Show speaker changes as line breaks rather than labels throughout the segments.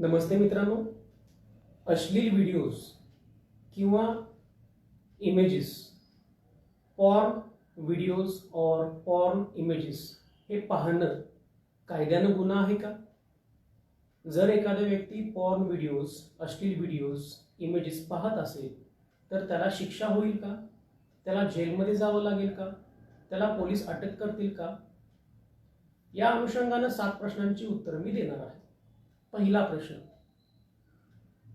नमस्ते मित्रांनो. अश्लील व्हिडिओज किंवा इमेजेस पॉर्न व्हिडिओज और पॉर्न इमेजेस हे पाहणं कायद्यानं गुन्हा आहे का? जर एखादा व्यक्ती पॉर्न व्हिडिओज अश्लील व्हिडिओज इमेजेस पाहत असेल तर त्याला शिक्षा होईल का? त्याला जेलमध्ये जावं लागेल का? त्याला पोलीस अटक करतील का? या अनुषंगानं सात प्रश्नांची उत्तरं मी देणार आहे. पहिला प्रश्न.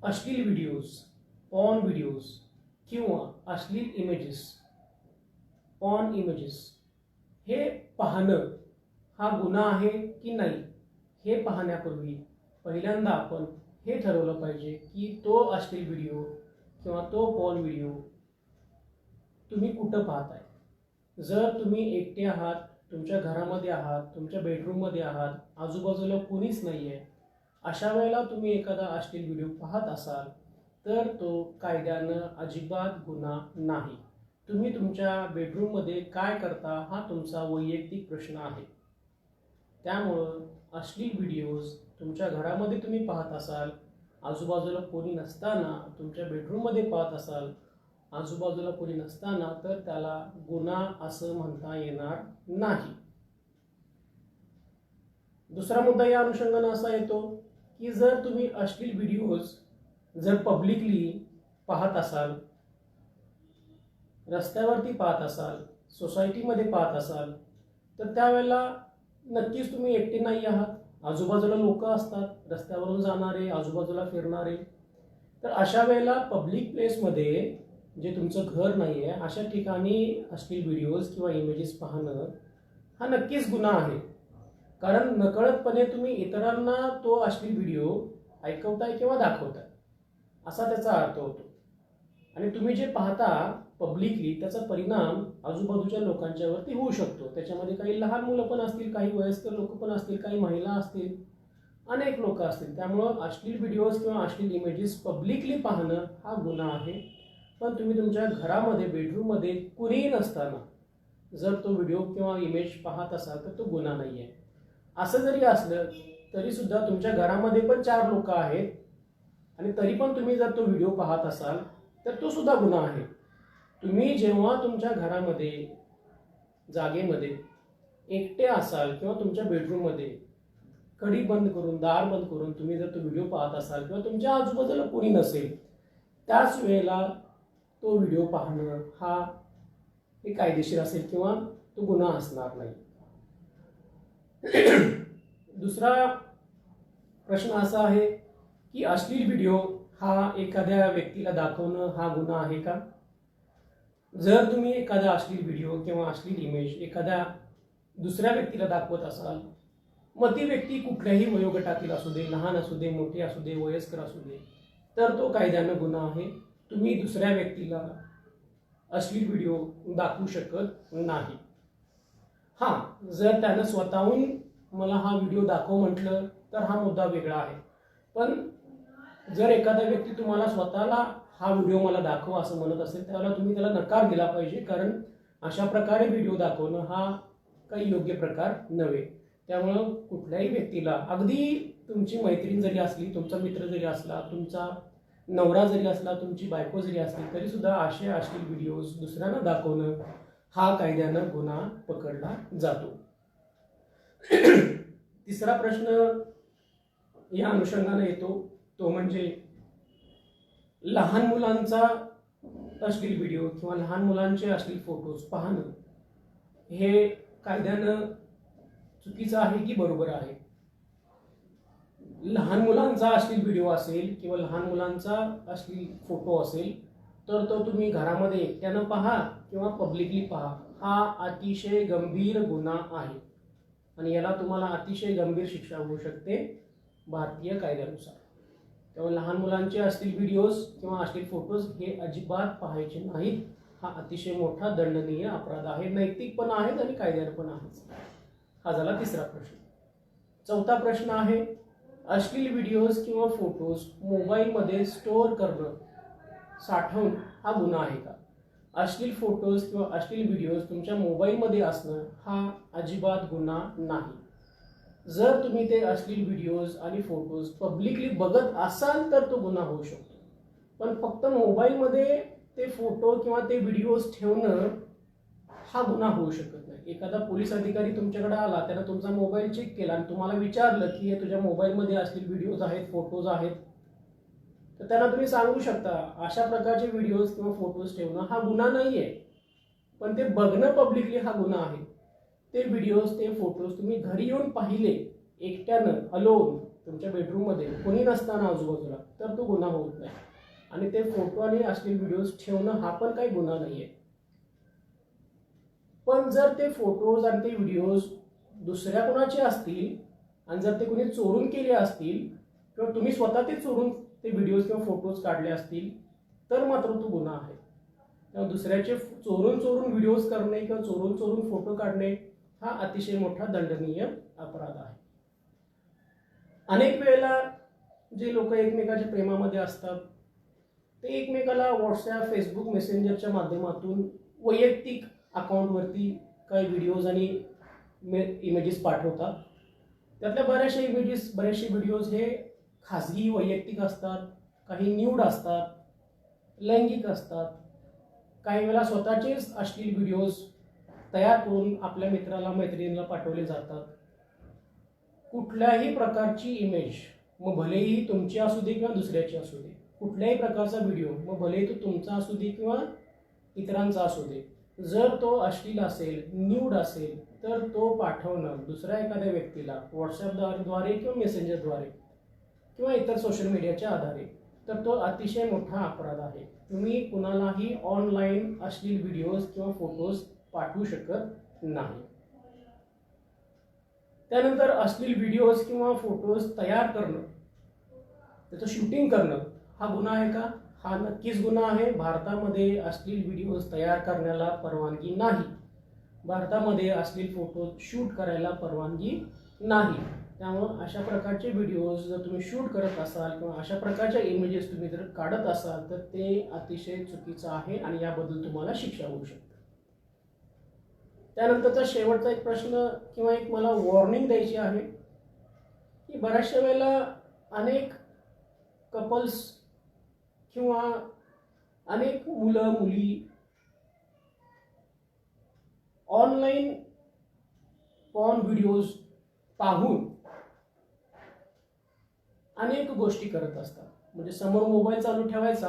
अश्लील व्हिडिओज पॉर्न व्हिडिओज किंवा अश्लील इमेजेस पॉर्न इमेजेस हे पाहणं हा गुन्हा आहे की नाही हे पाहण्यापूर्वी पहिल्यांदा आपण हे ठरवलं पाहिजे की तो अश्लील व्हिडिओ किंवा तो पॉर्न व्हिडिओ तुम्ही कुठं पाहताय? जर तुम्ही एकटे आहात तुमच्या घरामध्ये आहात तुमच्या बेडरूममध्ये आहात आजूबाजूला कोणीच नाही आहे अशा वेळेला तुम्ही एखादा अश्लील व्हिडिओ पाहत असाल तर तो कायद्यानं अजिबात गुन्हा नाही. तुम्ही तुमच्या बेडरूममध्ये काय करता हा तुमचा वैयक्तिक प्रश्न आहे. त्यामुळं अश्लील व्हिडिओज तुमच्या घरामध्ये तुम्ही पाहत असाल आजूबाजूला कोणी नसताना तुमच्या बेडरूममध्ये पाहत असाल आजूबाजूला कोणी नसताना तर त्याला गुन्हा असं म्हणता येणार नाही. दुसरा मुद्दा या अनुषंगानं असा येतो की जर तुम्ही अश्लील व्हिडिओज जर पब्लिकली पाहत असाल रस्त्यावरती पाहत असाल सोसायटीमध्ये पाहत असाल तर त्यावेळेला नक्कीच तुम्ही एकटे नाही आहात. आजूबाजूला लोक असतात रस्त्यावरून जाणारे आजूबाजूला फिरणारे. तर अशा वेळेला पब्लिक प्लेसमध्ये जे तुमचं घर नाही आहे अशा ठिकाणी अश्लील व्हिडिओज किंवा इमेजेस पाहणं हा नक्कीच गुन्हा आहे. कारण नकळतपणे तुम्ही इतरांना तो अश्लील व्हिडिओ ऐकवताय किंवा दाखवताय. असा त्याचा अर्थ होतो. आणि तुम्ही जे पाहता पब्लिकली त्याचा परिणाम आजूबाजूच्या लोकांच्यावरती होऊ शकतो. त्याच्यामध्ये काही लहान मुलं पण असतील काही वयस्कर लोक पण असतील काही महिला असतील अनेक लोक असतील. त्यामुळं अश्लील व्हिडिओज किंवा अश्लील इमेजेस पब्लिकली पाहणं हा गुन्हा आहे. पण तुम्ही तुमच्या घरामध्ये बेडरूममध्ये कुणीही नसताना जर तो व्हिडिओ किंवा इमेज पाहत असाल तर तो गुन्हा नाही आहे असं जरी असलं तरी सुद्धा तुमच्या घरामध्ये पण चार लोक आहेत. आणि तरी पण तुम्ही जर तो व्हिडिओ पाहत असाल तर तो सुद्धा गुन्हा आहे. तुम्ही जेव्हा तुमच्या घरामध्ये जागेमध्ये एकटे असाल किंवा तुमच्या बेडरूममध्ये कडी बंद करून दार बंद करून तुम्ही जर तो व्हिडिओ पाहत असाल किंवा तुमच्या आजूबाजूला कोणी नसेल त्याच वेळेला तो व्हिडिओ पाहणं हा हे कायदेशीर असेल किंवा तो गुन्हा असणार नाही. दुसरा प्रश्न असा आहे की अश्लील व्हिडिओ हा एखाद्या व्यक्तीला दाखवणं हा गुन्हा आहे का? जर तुम्ही एखादा अश्लील व्हिडिओ किंवा अश्लील इमेज एखाद्या दुसऱ्या व्यक्तीला दाखवत असाल मग ती व्यक्ती कुठल्याही वयोगटातील असू दे लहान असू दे मोठी असू दे वयस्कर असू दे तर तो कायद्यानं गुन्हा आहे. तुम्ही दुसऱ्या व्यक्तीला अश्लील व्हिडिओ दाखवू शकत नाही. हां जर त्यानं स्वतःहून मला हा व्हिडिओ दाखव म्हटलं तर हा मुद्दा वेगळा आहे. पण जर एखादा व्यक्ती तुम्हाला स्वतःला हा व्हिडिओ मला दाखव असं म्हणत असेल त्याला तुम्ही त्याला नकार दिला पाहिजे कारण अशा प्रकारे व्हिडिओ दाखवणं हा काही योग्य प्रकार नव्हे. त्यामुळं कुठल्याही व्यक्तीला अगदी तुमची मैत्रीण जरी असली तुमचा मित्र जरी असला तुमचा नवरा जरी असला तुमची बायको जरी असली तरीसुद्धा असे अश्लील व्हिडिओज दुसऱ्यांना दाखवणं हा कायद्यानं गुन्हा पकडला जातो. तिसरा प्रश्न या अनुषंगाने येतो तो म्हणजे लहान मुलांचा अश्लील व्हिडिओ किंवा लहान मुलांचे अश्लील फोटोज पाहणं हे कायद्यानं चुकीचं आहे की बरोबर आहे? लहान मुलांचा अश्लील व्हिडिओ असेल किंवा लहान मुलांचा अश्लील फोटो असेल तर तो तुम्ही घरामध्ये एकट्यानं पहा किंवा पब्लिकली पहा हा अतिशय गंभीर गुन्हा आहे. आणि याला तुम्हाला अतिशय गंभीर शिक्षा होऊ शकते भारतीय कायद्यानुसार. त्यामुळे लहान मुलांचे असतील व्हिडिओज किंवा असतील फोटोज हे अजिबात पाहायचे नाहीत. हा अतिशय मोठा दंडनीय अपराध आहे. नैतिक पण आहेत आणि कायद्यावर पण आहेत. हा झाला तिसरा प्रश्न. चौथा प्रश्न आहे अश्लील व्हिडिओज किंवा फोटोज मोबाईलमध्ये स्टोअर करणं साठवून हा गुन्हा आहे का? अश्लील फोटोज किंवा अश्लील व्हिडिओज तुमच्या मोबाईलमध्ये असणं हा अजिबात गुन्हा नाही. जर तुम्ही ते अश्लील व्हिडिओज आणि फोटोज पब्लिकली बघत असाल तर तो गुन्हा होऊ शकतो. पण फक्त मोबाईलमध्ये ते फोटो किंवा ते व्हिडिओज ठेवणं हा गुन्हा होऊ शकत नाही. एखादा पोलीस अधिकारी तुमच्याकडे आला त्यानं तुमचा मोबाईल चेक केला आणि तुम्हाला विचारलं की हे तुझ्या मोबाईलमध्ये असलेले व्हिडिओज आहेत फोटोज आहेत तर त्यांना तुम्ही सांगू शकता अशा प्रकारचे व्हिडिओज किंवा फोटोज ठेवणं हा गुन्हा नाही आहे पण ते बघणं पब्लिकली हा गुन्हा आहे. ते व्हिडिओज ते फोटोज तुम्ही घरी येऊन पाहिले एकट्यानं अलोन तुमच्या बेडरूममध्ये कोणी नसताना आजूबाजूला तर तो गुन्हा होत नाही. आणि ते फोटो आणि असलेले व्हिडिओज ठेवणं हा पण काही गुन्हा नाही आहे पण जर ते फोटोज आणि ते व्हिडिओज दुसऱ्या कोणाचे असतील आणि जर ते कोणी चोरून केले असतील किंवा तुम्ही स्वतः ते चोरून ते व्हिडिओज किंवा फोटोज काढले असतील तर मात्र तो गुन्हा आहे. तेव्हा दुसऱ्याचे चोरून चोरून व्हिडिओज करणे किंवा चोरून चोरून फोटो काढणे हा अतिशय मोठा दंडनीय अपराध आहे. अनेक वेळेला जे लोक एकमेकाच्या प्रेमामध्ये असतात ते एकमेकाला व्हॉट्सॲप फेसबुक मेसेंजरच्या माध्यमातून वैयक्तिक अकाउंटवरती काही व्हिडिओज आणि इमेजेस पाठवतात. त्यातल्या बऱ्याचशा इमेजेस बरेचसे व्हिडिओज हे खाजगी वैयक्तिक असतात काही न्यूड असतात लैंगिक असतात. काही वेळा स्वतःचेच अश्लील व्हिडिओज तयार करून आपल्या मित्राला मैत्रिणीला पाठवले जातात. कुठल्याही प्रकारची इमेज मग भलेही तुमची असू दे किंवा दुसऱ्याची असू दे कुठल्याही प्रकारचा व्हिडिओ मग भलेही तो तुमचा असू दे किंवा इतरांचा असू दे जर तो अश्लील असेल न्यूड असेल तर तो पाठवणं दुसऱ्या एखाद्या व्यक्तीला व्हॉट्सॲपद्वारे किंवा मेसेंजरद्वारे किंवा इतर सोशल मीडियाच्या आधारे तर तो अतिशय मोठा अपराध आहे. तुम्ही कुणालाही ऑनलाईन अश्लील व्हिडिओज किंवा फोटोज पाठवू शकत नाही. त्यानंतर अश्लील व्हिडिओज किंवा फोटोज तयार करणं त्याचं शूटिंग करणं हा गुन्हा आहे का? हा नक्कीच गुन्हा आहे. भारतामध्ये अश्लील व्हिडिओज तयार करण्याला परवानगी नाही. भारतामध्ये अश्लील फोटो शूट करायला परवानगी नाही. त्यामुळं अशा प्रकारचे व्हिडिओज जर तुम्ही शूट करत असाल किंवा अशा प्रकारच्या इमेजेस तुम्ही जर काढत असाल तर ते अतिशय चुकीचं आहे आणि याबद्दल तुम्हाला शिक्षा होऊ शकते. त्यानंतरचा शेवटचा एक प्रश्न किंवा एक मला वॉर्निंग द्यायची आहे की बऱ्याचशा वेळेला अनेक कपल्स किंवा अनेक मुलं मुली ऑनलाईन पॉन व्हिडिओज पाहून अनेक गोष्टी करत असतात. म्हणजे समोर मोबाईल चालू ठेवायचा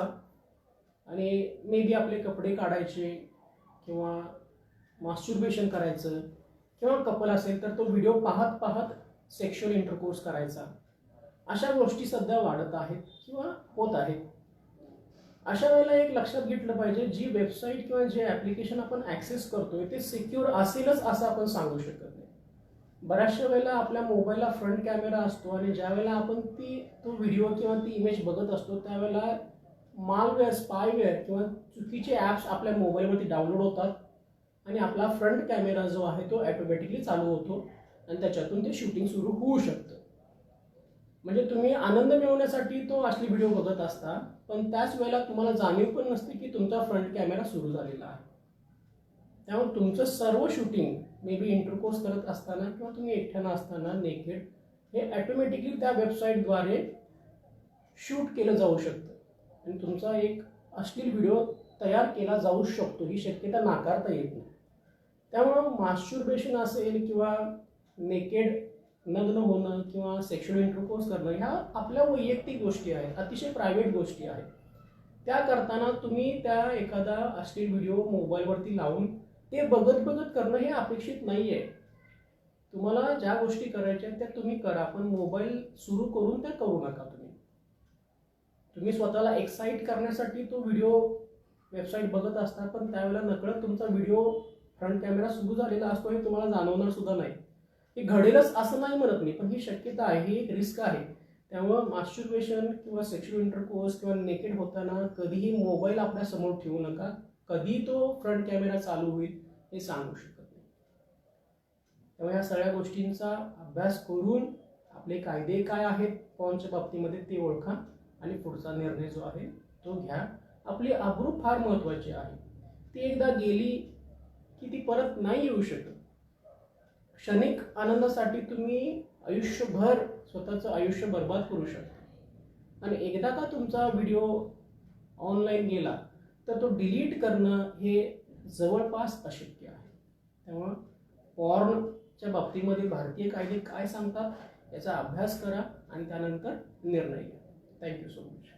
आणि मे बी आपले कपडे काढायचे किंवा मास्टुर्बेशन करायचं किंवा कपल असेल तर तो व्हिडिओ पाहत पाहत सेक्शुअल इंटरकोर्स करायचा. अशा गोष्टी सध्या वाढत आहेत किंवा होत आहेत. अशा वेळेला एक लक्षात घेतलं पाहिजे जी वेबसाईट किंवा जे ॲप्लिकेशन आपण ॲक्सेस करतोय ते सिक्युअर असेलच असं आपण सांगू शकत नाही. बऱ्याचशा वेळेला आपल्या मोबाईलला फ्रंट कॅमेरा असतो आणि ज्या वेळेला आपण ती तो व्हिडिओ किंवा ती इमेज बघत असतो त्यावेळेला मालवेअर स्पायवेअर किंवा चुकीचे ॲप्स आपल्या मोबाईलवरती डाउनलोड होतात आणि आपला फ्रंट कॅमेरा जो आहे तो ॲटोमॅटिकली चालू होतो आणि त्याच्यातून ते शूटिंग सुरू होऊ शकतं. म्हणजे तुम्ही आनंद मिळवण्यासाठी तो असली व्हिडिओ बघत असता पण त्याच वेळेला तुम्हाला जाणीव पण नसते की तुमचा फ्रंट कॅमेरा सुरू झालेला आहे. त्यामुळे तुमचं सर्व शूटिंग मे बी इंटरकोर्स करत असताना किंवा तुम्ही एकट्यानं असताना नेकेड हे ॲटोमॅटिकली त्या वेबसाईटद्वारे शूट केलं जाऊ शकतं. आणि तुमचा एक अश्लील व्हिडिओ तयार केला जाऊ शकतो. ही शक्यता नाकारता येत नाही. त्यामुळं मास्टुर्बेशन असेल किंवा नेकेड नग्न होणं किंवा सेक्शुअल इंटरकोर्स करणं ह्या आपल्या वैयक्तिक गोष्टी आहेत. अतिशय प्रायव्हेट गोष्टी आहेत. त्या करताना तुम्ही त्या एखादा अश्लील व्हिडिओ मोबाईलवरती लावून ते बघत बघत करणं हे अपेक्षित नाही आहे तुम्हाला ज्या गोष्टी करायच्या त्या तुम्ही करा पण मोबाईल सुरू करून त्या करू नका तुम्ही. तुम्ही स्वतःला एक्साईट करण्यासाठी तो व्हिडिओ वेबसाईट बघत असता पण त्यावेळेला नकळत तुमचा व्हिडिओ फ्रंट कॅमेरा सुरू झालेला असतो हे तुम्हाला जाणवणार सुद्धा नाही. हे घडेलच असं नाही म्हणत मी पण ही शक्यता आहे ही एक रिस्क आहे. त्यामुळं मास्टुर्बेशन किंवा सेक्शुअल इंटरकोर्स किंवा नेकेड होताना कधीही मोबाईल आपल्यासमोर ठेवू नका. कधी तो फ्रंट कॅमेरा चालू होईल हे सांगू शकत नाही. त्यामुळे ह्या सगळ्या गोष्टींचा अभ्यास करून आपले कायदे काय आहेत फॉर्मच्या बाबतीमध्ये ते ओळखा आणि पुढचा निर्णय जो आहे तो घ्या. आपली आबरू फार महत्त्वाची आहे. ती एकदा गेली की ती परत नाही येऊ शकत. क्षणिक आनंदासाठी तुम्ही आयुष्यभर स्वतःचं आयुष्य बर्बाद करू शकता. आणि एकदा का तुमचा व्हिडिओ ऑनलाईन गेला तर तो डिलीट करणं हे जवळपास अशक्य आहे. त्यामुळं पॉर्नच्या बाबतीमध्ये भारतीय कायदे काय सांगतात याचा अभ्यास करा आणि त्यानंतर निर्णय घ्या. Thank you so much